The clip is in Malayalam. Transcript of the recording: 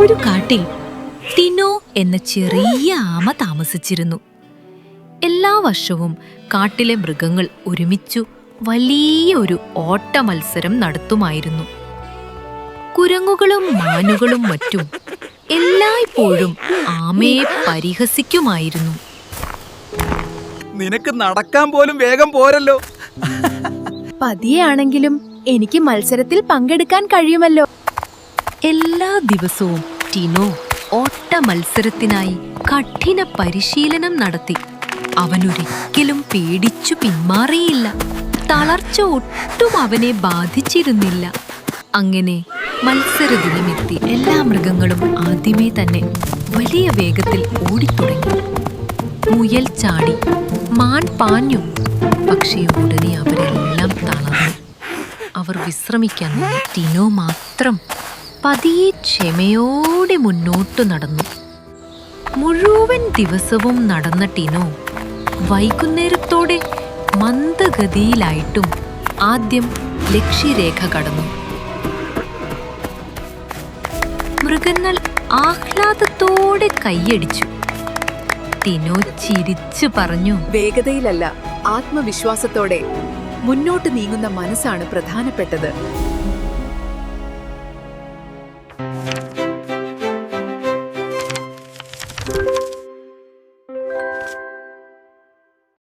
ഒരു കാട്ടിൽ തിനോ എന്ന ചെറിയ ആമ താമസിച്ചിരുന്നു. എല്ലാ വർഷവും കാട്ടിലെ മൃഗങ്ങൾ ഒരുമിച്ചു വലിയ ഒരു ഓട്ട മത്സരം നടത്തുമായിരുന്നു. കുരങ്ങുകളും മാനുകളും മറ്റും എല്ലായ്പ്പോഴും ആമയെ പരിഹസിക്കുമായിരുന്നു. നിനക്ക് നടക്കാൻ പോലും വേഗം പോരല്ലോ. പതിയാണെങ്കിലും എനിക്ക് മത്സരത്തിൽ പങ്കെടുക്കാൻ കഴിയുമല്ലോ. എല്ലാ ദിവസവും ടിനോ ഓട്ട മത്സരത്തിനായി കഠിന പരിശീലനം നടത്തി. അവനൊരിക്കലും പേടിച്ചു പിന്മാറിയില്ല. തളർച്ച ഒട്ടും അവനെ ബാധിച്ചിരുന്നില്ല. അങ്ങനെ മത്സര ദിനമെത്തി എല്ലാ മൃഗങ്ങളും ആദ്യമേ തന്നെ വലിയ വേഗത്തിൽ ഓടിത്തുടങ്ങി. മുയൽ ചാടി മാൻ പാഞ്ഞു. പക്ഷേ ഉടനെ അവരെല്ലാം തളർന്നു. അവർ വിശ്രമിക്കാൻ. ടിനോ മാത്രം പതിയെ ക്ഷമയോടെ മുന്നോട്ടു നടന്നു. മുഴുവൻ ദിവസവും നടന്ന ടിനോ വൈകുന്നേരത്തോടെ മന്ദഗതിയിലായിട്ടും ആദ്യം ലക്ഷ്യരേഖ കടന്നു. മൃഗങ്ങൾ ആഹ്ലാദത്തോടെ കൈയടിച്ചു. ടിനോ ചിരിച്ചു പറഞ്ഞു. വേഗതയിലല്ല ആത്മവിശ്വാസത്തോടെ. മുന്നോട്ട് നീങ്ങുന്ന മനസ്സാണ് പ്രധാനപ്പെട്ടത്.